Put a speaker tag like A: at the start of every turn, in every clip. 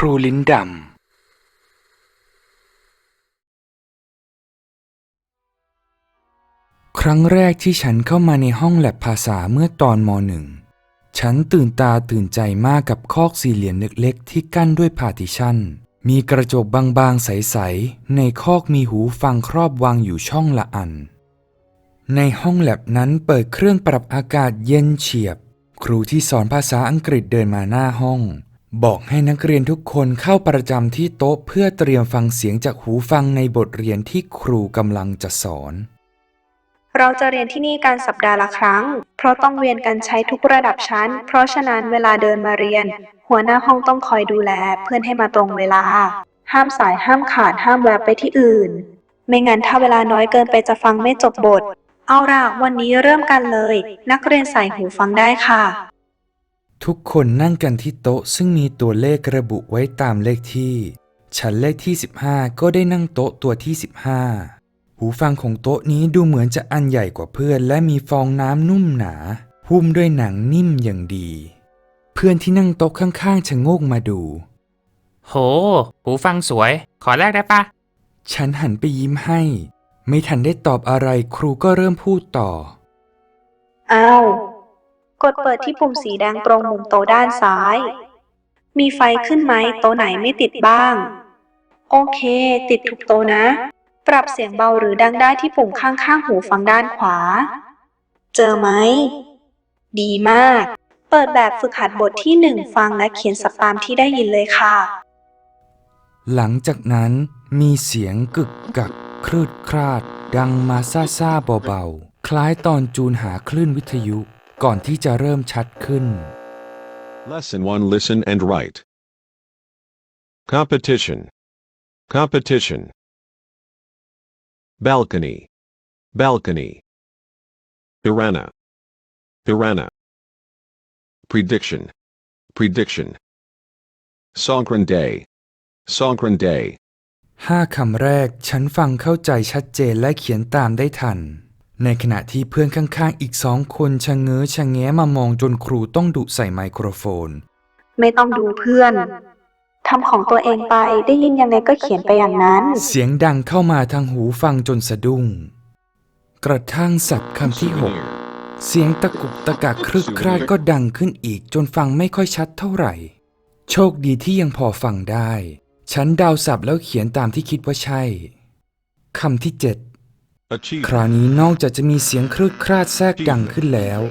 A: ครูลิ้นดำ ครั้งแรกที่ฉันเข้ามาในห้องแลบภาษาเมื่อตอนมหนึ่ง ฉันตื่นตาตื่นใจมากกับคอกสี่เหลี่ยมเล็กๆ ที่กั้นด้วยพาติชัน มีกระจกบางๆ ใส ๆ ในคอกมีหูฟังครอบวางอยู่ช่องละอัน ในห้องแลบนั้นเปิดเครื่องปรับอากาศเย็นเฉียบ ครูที่สอนภาษาอังกฤษเดินมาหน้าห้อง บอกให้นักเรียนทุกคนเข้าประจำที่โต๊ะเพื่อเตรียมฟังเสียงจากหูฟังในบทเรียนที่ครูกำลังจะสอน
B: เราจะเรียนที่นี่การสัปดาห์ละครั้ง เพราะต้องเวียนกันใช้ทุกระดับชั้น เพราะฉะนั้นเวลาเดินมาเรียน หัวหน้าห้องต้องคอยดูแล เพื่อนให้มาตรงเวลา ห้ามสายห้ามขาดห้ามแวบไปที่อื่น ไม่งั้นถ้าเวลาน้อยเกินไปจะฟังไม่จบบท เอาล่ะวันนี้เริ่มกันเลย นักเรียนใส่หูฟังได้ค่ะ
A: ทุกคนนั่งกันที่โต๊ะซึ่งมีตัวเลขระบุไว้ตามเลขที่ ฉันเลขที่ 15 ก็ได้นั่งโต๊ะตัวที่ 15 หูฟังของโต๊ะนี้ดูเหมือนจะอันใหญ่กว่าเพื่อน และมีฟองน้ำนุ่มหนาหุ้มด้วยหนังนิ่มอย่างดี เพื่อนที่นั่งโต๊ะข้างๆชะโงกมาดู
C: โห หูฟังสวย ขอแลกได้ปะ
A: ฉันหันไปยิ้มให้ ไม่ทันได้ตอบอะไรครูก็เริ่มพูดต่อ
B: อ้าว กดเปิดที่ปุ่มสีแดงตรงมุมโต๊ะด้านซ้าย มีไฟขึ้นไหมโต๊ะไหนไม่ติดบ้าง โอเค ติดทุกโต๊ะนะ ปรับเสียงเบาหรือดังได้ที่ปุ่มข้างๆหูฟังด้านขวา เจอไหม ดีมาก เปิดแบบฝึกหัดบทที่หนึ่งฟังและเขียนสับตามที่ได้ยินเลยค่ะ
A: หลังจากนั้นมีเสียงกึกกักครืดคราด ดังมาซาซาเบาๆ คล้ายตอนจูนหาคลื่นวิทยุ ก่อนที่จะเริ่มชัดขึ้น
D: Lesson 1 Listen and write. Competition. Competition. Balcony. Balcony. Piranha. Piranha. Prediction. Prediction. Songkran Day. Songkran Day.
A: ห้าคำแรกฉันฟังเข้าใจชัดเจนและเขียนตามได้ทัน ในขณะที่เพื่อนข้างๆ อีกสองคนชะเง้อชะแง้มามองจนครูต้องดุใส่ไมโครโฟน
B: ไม่ต้องดูเพื่อนทำของตัวเองไปได้ยินยังไงก็เขียนไปอย่างนั้น
A: เสียงดังเข้ามาทางหูฟังจนสะดุ้ง กระทั่งสับคำที่หกเสียงตะกุกตะกักครึกคราดก็ดังขึ้นอีกจนฟังไม่ค่อยชัดเท่าไหร่ โชคดีที่ยังพอฟังได้ ฉันเดาวสับแล้วเขียนตามที่คิดว่าใช่คำที่เจ็ด
D: Achieve.
A: คราวนี้นอกจากจะมีเสียงครึกคราดแทรกดังขึ้นแล้ว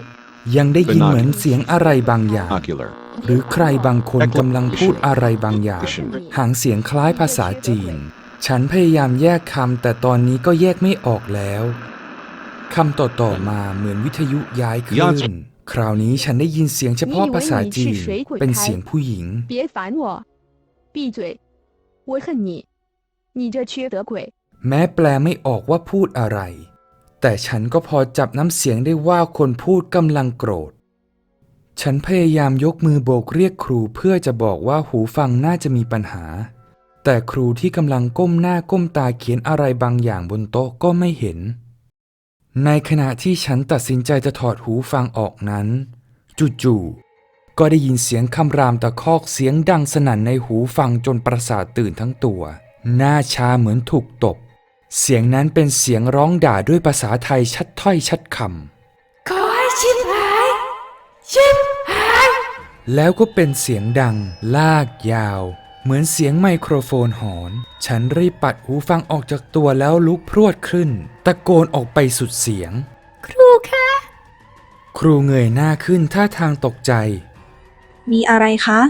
A: ยังได้ยินเหมือนเสียงอะไรบางอย่าง
D: Ocular.
A: หรือใครบางคนกำลังพูดอะไรบางอย่าง หางเสียงคล้ายภาษาจีน ฉันพยายามแยกคำแต่ตอนนี้ก็แยกไม่ออกแล้วคำต่อๆมาเหมือนวิทยุย้ายคลื่นคราวนี้ฉันได้ยินเสียงเฉพาะภาษาจีน เป็นเสียงผู้หญิง
E: 别烦我，闭嘴！我恨你，你这缺德鬼！
A: แม้แปลไม่ออกว่าพูดอะไร แต่ฉันก็พอจับน้ำเสียงได้ว่าคนพูดกำลังโกรธ ฉันพยายามยกมือโบกเรียกครูเพื่อจะบอกว่าหูฟังน่าจะมีปัญหา แต่ครูที่กำลังก้มหน้าก้มตาเขียนอะไรบางอย่างบนโต๊ะก็ไม่เห็น ในขณะที่ฉันตัดสินใจจะถอดหูฟังออกนั้น จู่ๆก็ได้ยินเสียงคำรามตะคอกเสียงดังสนั่นในหูฟังจนประสาทตื่นทั้งตัว หน้าชาเหมือนถูกตบ เสียงนั้นเป็นเสียงร้องด่าด้วยภาษาไทยชัดถ้อยชัดคำ
E: ขอให้ชิบหาย ชิบหาย
A: แล้วก็เป็นเสียงดัง ลากยาว เหมือนเสียงไมโครโฟนหอน ฉันรีบปัดหูฟังออกจากตัวแล้วลุกพรวดขึ้น ตะโกนออกไปสุดเสียง
E: ครูคะ
A: ครูเงยหน้าขึ้นท่าทางตกใจ
B: มีอะไรคะ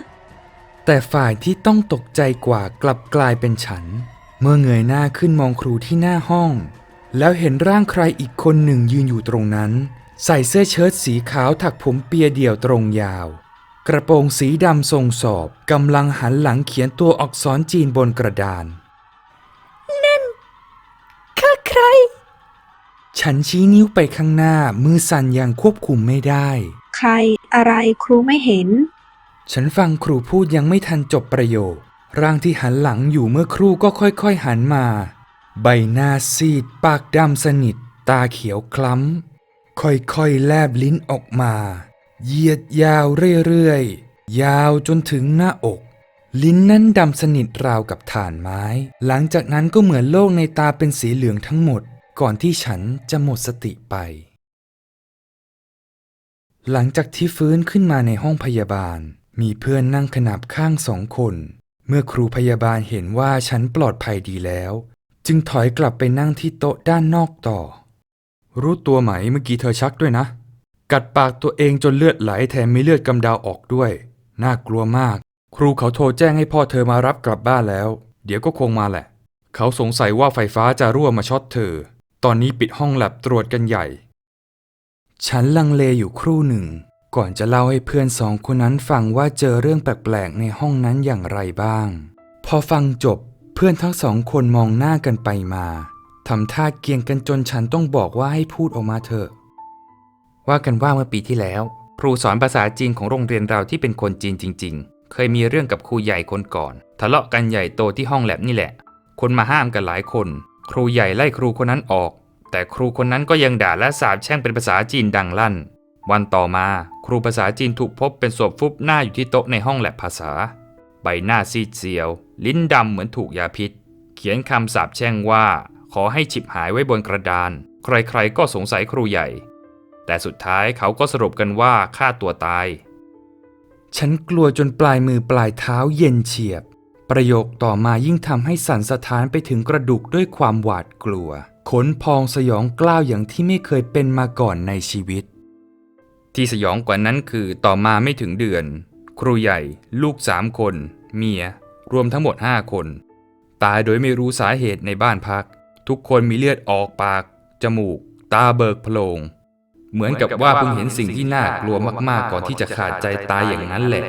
A: แต่ฝ่ายที่ต้องตกใจกว่ากลับกลายเป็นฉัน เมื่อเงยหน้าขึ้นมองครูที่หน้าห้อง แล้วเห็นร่างใครอีกคนหนึ่งยืนอยู่ตรงนั้น ใส่เสื้อเชิ้ตสีขาวถักผมเปียเดี่ยวตรงยาว กระโปรงสีดำทรงสอบกำลังหันหลังเขียนตัวอักษรจีนบนกระดาน
E: ข้าใคร
A: ฉันชี้นิ้วไปข้างหน้ามือสั่นอย่างควบคุมไม่ได้
B: ใครอะไรครูไม่เห็น
A: ฉันฟังครูพูดยังไม่ทันจบประโยค ร่างที่หันหลังอยู่เมื่อครู่ก็ค่อยๆหันมา ใบหน้าซีด ปากดำสนิท ตาเขียวคล้ำ ค่อยๆแลบลิ้นออกมาเหยียดยาวเรื่อยๆ ยาวจนถึงหน้าอก ลิ้นนั้นดำสนิทราวกับถ่านไม้ หลังจากนั้นก็เหมือนโลกในตาเป็นสีเหลืองทั้งหมด ก่อนที่ฉันจะหมดสติไป หลังจากที่ฟื้นขึ้นมาในห้องพยาบาล มีเพื่อนนั่งขนับข้างสองคน เมื่อครูพยาบาลเห็นว่าฉันปลอดภัยดีแล้ว จึงถอยกลับไปนั่งที่โต๊ะด้านนอกต่อ รู้ตัวไหมเมื่อกี้เธอชักด้วยนะ กัดปากตัวเองจนเลือดไหลแถมมีเลือดกำเดาออกด้วย น่ากลัวมาก ครูเขาโทรแจ้งให้พ่อเธอมารับกลับบ้านแล้ว เดี๋ยวก็คงมาแหละ เขาสงสัยว่าไฟฟ้าจะรั่วมาช็อตเธอ ตอนนี้ปิดห้องแลบตรวจกันใหญ่ ฉันลังเลอยู่ครู่หนึ่ง ก่อนจะเล่าให้เพื่อนสองคนนั้นฟังว่าเจอเรื่องแปลกๆในห้องนั้นอย่างไรบ้าง พอฟังจบเพื่อนทั้งสองคนมองหน้ากันไปมาทำท่าเกียงกันจนฉันต้องบอกว่าให้พูดออกมาเถอะ
C: ว่ากันว่าเมื่อปีที่แล้ว ครูสอนภาษาจีนของโรงเรียนเราที่เป็นคนจีนจริง ๆ เคยมีเรื่องกับครูใหญ่คนก่อน ทะเลาะกันใหญ่โตที่ห้องแลบนี่แหละ คนมาห้ามกันหลายคน ครูใหญ่ไล่ครูคนนั้นออก แต่ครูคนนั้นก็ยังด่าและสาบแช่งเป็นภาษาจีนดังลั่น วันต่อมา ครูภาษาจีนถูกพบเป็นศพฟุบหน้าอยู่ที่โต๊ะในห้องแลบภาษา ใบหน้าซีดเซียว ลิ้นดำเหมือนถูกยาพิษ เขียนคำสาปแช่งว่า ขอให้ฉิบหายไว้บนกระดาน ใครๆก็สงสัยครูใหญ่ แต่สุดท้ายเขาก็สรุปกันว่าฆ่าตัวตาย
A: ฉันกลัวจนปลายมือปลายเท้าเย็นเฉียบ ประโยคต่อมายิ่งทำให้สั่นสะท้านไปถึงกระดูกด้วยความหวาดกลัว ขนพองสยองกล้าวอย่างที่ไม่เคยเป็นมาก่อนในชีวิต
C: ที่สยองกว่านั้นคือต่อมาไม่ถึงเดือน ครูใหญ่ ลูกสามคน เมีย รวมทั้งหมดห้าคน ตายโดยไม่รู้สาเหตุในบ้านพัก ทุกคนมีเลือดออกปาก จมูก ตาเบิกโพลง เหมือนกับว่าเพิ่งเห็นสิ่งที่น่ากลัวมากๆ ก่อนที่จะขาดใจตายอย่างนั้นแหละ